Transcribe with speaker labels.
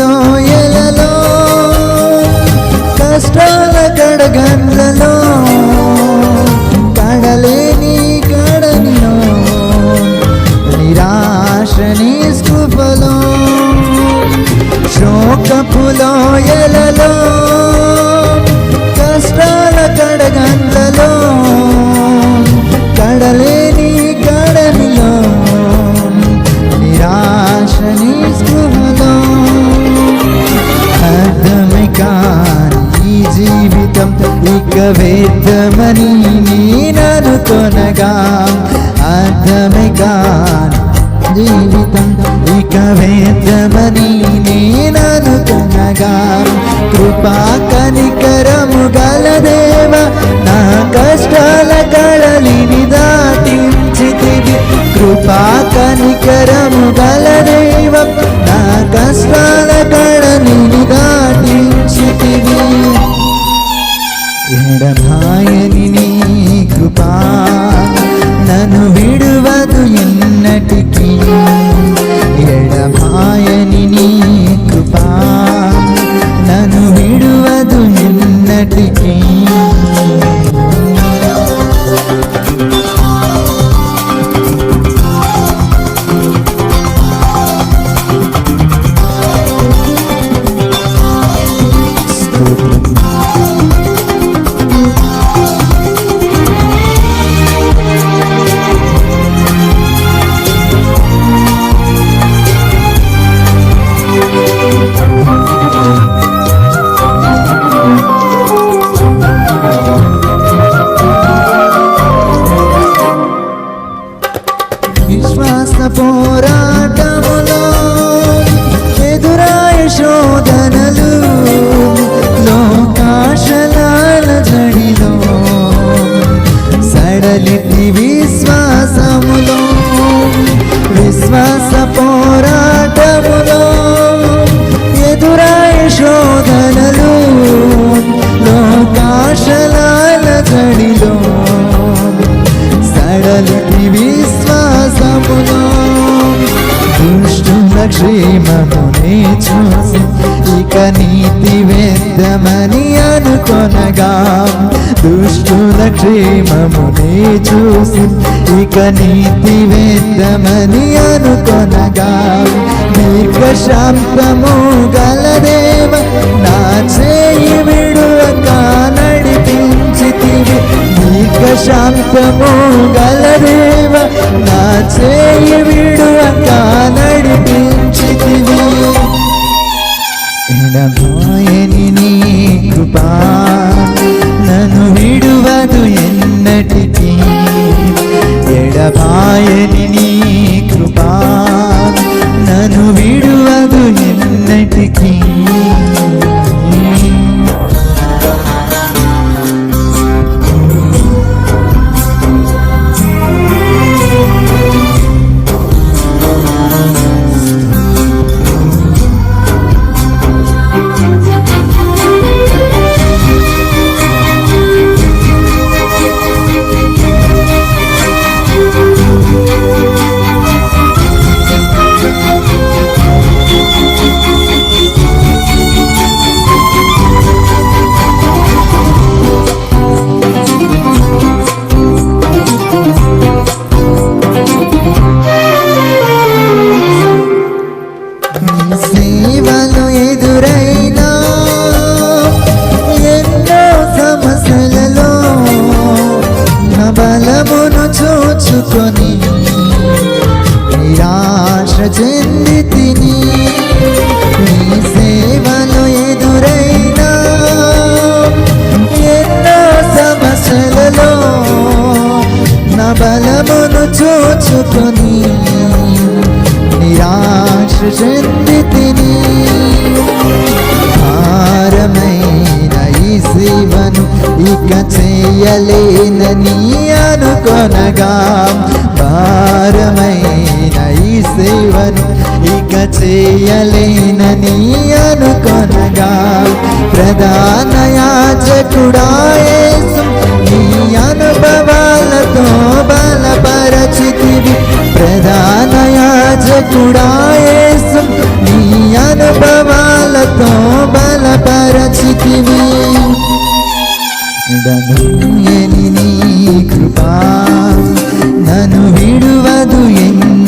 Speaker 1: లోయలలో కష్టాల కడగండ్లలో కడలేని కడనిలో నిరాశ నిస్కృపలో శోకపు అర్థమని నేనను కొనగా అర్థమే కాని జీవితం. ఇక వేద్యమని నేనను కొనగా కృపా కనికరము గలదేవ నా కష్టాల కళలిని దాటించితివి కృపా కనికరము గలదేవ నా కష్టాల కళ ఎడమాయని నీ క్షేమమునే చూసి ఇక నీతి వేద్దమని అనుకొనగా దుష్టుల క్షేమమునే చూసి ఇక నీతి వేద్దమని అనుకొనగా దీర్ఘ శాంతము గలదేవ నా చేయి విడువక నడిపించితివి. దీర్ఘ శాంతము గలదేవ నా ಮಾಯನೇ చేయలేనని అనుకొనగా. భారమైన ఈ సేవను ఇక చేయలేనని అనుకొనగా. ప్రధాన యాజకుడాయేసు నీ అనుభవాలతో బలపరచితివి. ప్రధాన యాజకుడాయేసు నీ అనుభవాలతో బలపరచితివి. నీ కృపా నను విడువదు ఎన్ని